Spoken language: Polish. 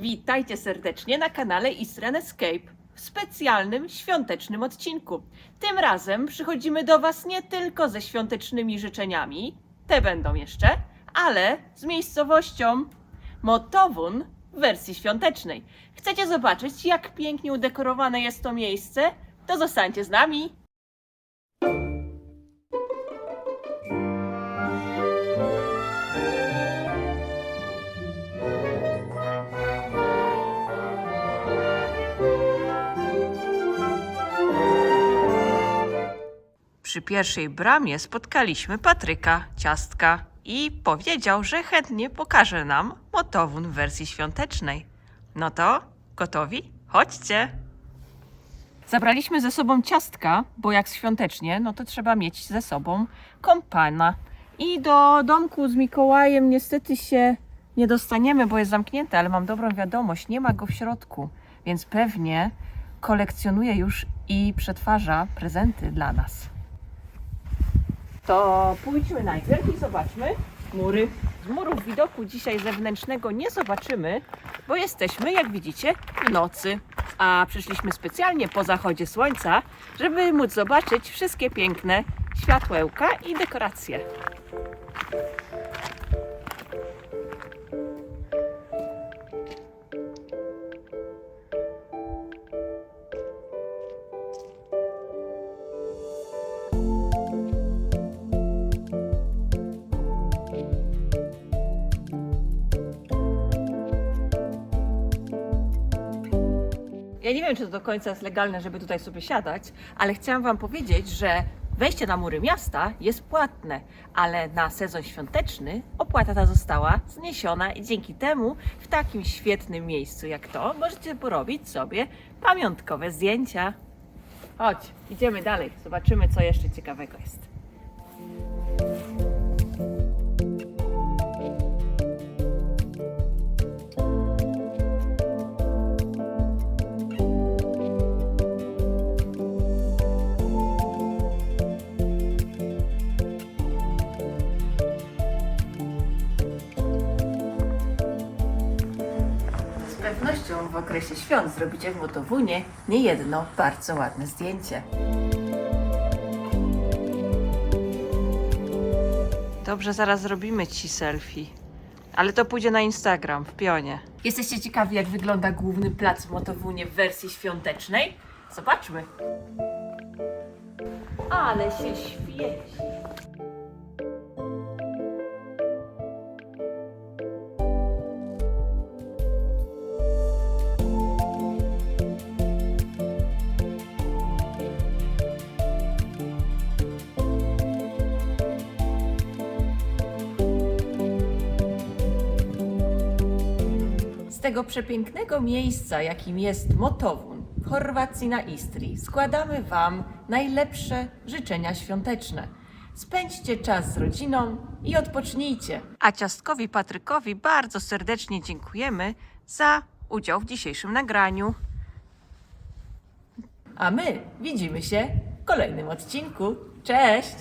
Witajcie serdecznie na kanale Eastern Escape w specjalnym świątecznym odcinku. Tym razem przychodzimy do Was nie tylko ze świątecznymi życzeniami, te będą jeszcze, ale z miejscowością Motowun w wersji świątecznej. Chcecie zobaczyć, jak pięknie udekorowane jest to miejsce? To zostańcie z nami! Przy pierwszej bramie spotkaliśmy Patryka Ciastka i powiedział, że chętnie pokaże nam motowun w wersji świątecznej. No to gotowi? Chodźcie! Zabraliśmy ze sobą ciastka, bo jak świątecznie, no to trzeba mieć ze sobą kompana. I do domku z Mikołajem niestety się nie dostaniemy, bo jest zamknięte, ale mam dobrą wiadomość, nie ma go w środku, więc pewnie kolekcjonuje już i przetwarza prezenty dla nas. To pójdźmy najpierw i zobaczmy mury. Z murów widoku dzisiaj zewnętrznego nie zobaczymy, bo jesteśmy, jak widzicie, w nocy. A przyszliśmy specjalnie po zachodzie słońca, żeby móc zobaczyć wszystkie piękne światłełka i dekoracje. Ja nie wiem, czy to do końca jest legalne, żeby tutaj sobie siadać, ale chciałam Wam powiedzieć, że wejście na mury miasta jest płatne, ale na sezon świąteczny opłata ta została zniesiona i dzięki temu w takim świetnym miejscu jak to możecie porobić sobie pamiątkowe zdjęcia. Chodź, idziemy dalej, zobaczymy, co jeszcze ciekawego jest. Okresie świąt zrobicie w Motowunie niejedno bardzo ładne zdjęcie. Dobrze, zaraz zrobimy ci selfie. Ale to pójdzie na Instagram w pionie. Jesteście ciekawi, jak wygląda główny plac w Motowunie w wersji świątecznej? Zobaczmy. Ale się świeci. Z tego przepięknego miejsca, jakim jest Motowun w Chorwacji na Istrii, składamy Wam najlepsze życzenia świąteczne. Spędźcie czas z rodziną i odpocznijcie. A ciastkowi Patrykowi bardzo serdecznie dziękujemy za udział w dzisiejszym nagraniu. A my widzimy się w kolejnym odcinku. Cześć!